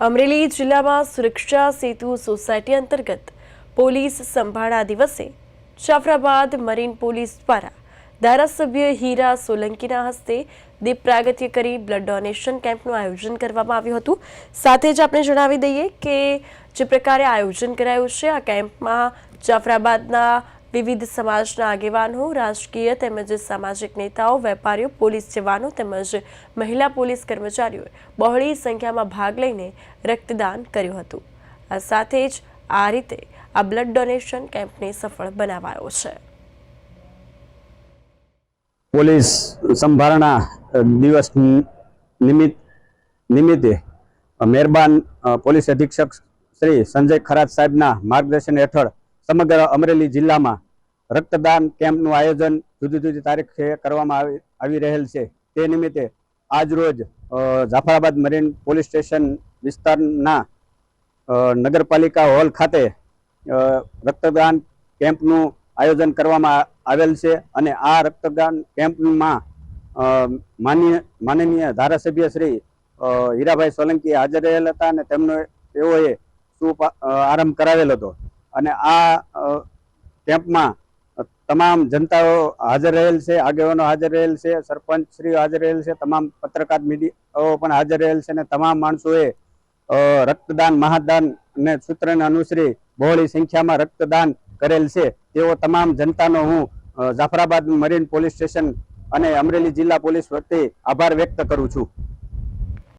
અમરેલી જિલ્લામાં સુરક્ષા સેતુ સોસાયટી અંતર્ગત પોલીસ સંભાળા દિવસે જાફરાબાદ મરીન પોલીસ દ્વારા ધારાસભ્ય હીરા સોલંકીના હસ્તે દીપ પ્રાગત્ય કરી બ્લડ ડોનેશન કેમ્પનું આયોજન કરવામાં આવ્યું હતું. સાથે જ આપણે જણાવી દઈએ કે જે પ્રકારે આયોજન કરાયું છે, આ કેમ્પમાં જાફરાબાદના વિવિધ સમાજના આગેવાનો, રાજકીય તેમજ સામાજિક નેતાઓ, વેપારીઓ, પોલીસ જવાનો તેમજ મહિલા પોલીસ કર્મચારીઓએ બહોળી સંખ્યામાં ભાગ લઈને રક્તદાન કર્યું હતું. આ સાથે જ આ રીતે આ બ્લડ ડોનેશન કેમ્પને સફળ બનાવાયો છે. પોલીસ સંભારણા દિવસ નિમિત્ત નિમિત્તે મહેરબાન પોલીસ અધિક્ષક શ્રી સંજય ખરાત સાહેબના માર્ગદર્શન હેઠળ સમગ્ર અમરેલી જિલ્લામાં રક્તદાન કેમ્પનું આયોજન જુદી જુદી તારીખે કરવામાં આવી રહેલ છે. તે નિમિત્તે આજરોજ જાફરાબાદ મરીન પોલીસ સ્ટેશન વિસ્તારના નગરપાલિકા હોલ ખાતે રક્તદાન કેમ્પનું આયોજન કરવામાં આવેલ છે અને આ રક્તદાન કેમ્પમાં અ, માનનીય માનનીય ધારાસભ્ય શ્રી હીરાભાઈ સોલંકી હાજર રહેલ હતા અને તેમનો તેઓએ શું આરંભ કરાવેલ હતો. અને આ કેમ્પમાં તમામ જનતાઓ હાજર રહેલ છે, આગેવાનો હાજર રહેલ છે સરપંચ શ્રી હાજર રહેલ છે, તમામ પત્રકાર મીડિયાઓ પણ હાજર રહેલ છે અને તમામ માણસોએ રક્તદાન, મહાદાન ને સૂત્રને અનુસરી બહોળી સંખ્યામાં રક્તદાન કરેલ છે. તેઓ તમામ જનતાનો હું જાફરાબાદ મરીન પોલીસ સ્ટેશન અને અમરેલી જિલ્લા પોલીસ વતી આભાર વ્યક્ત કરું છું.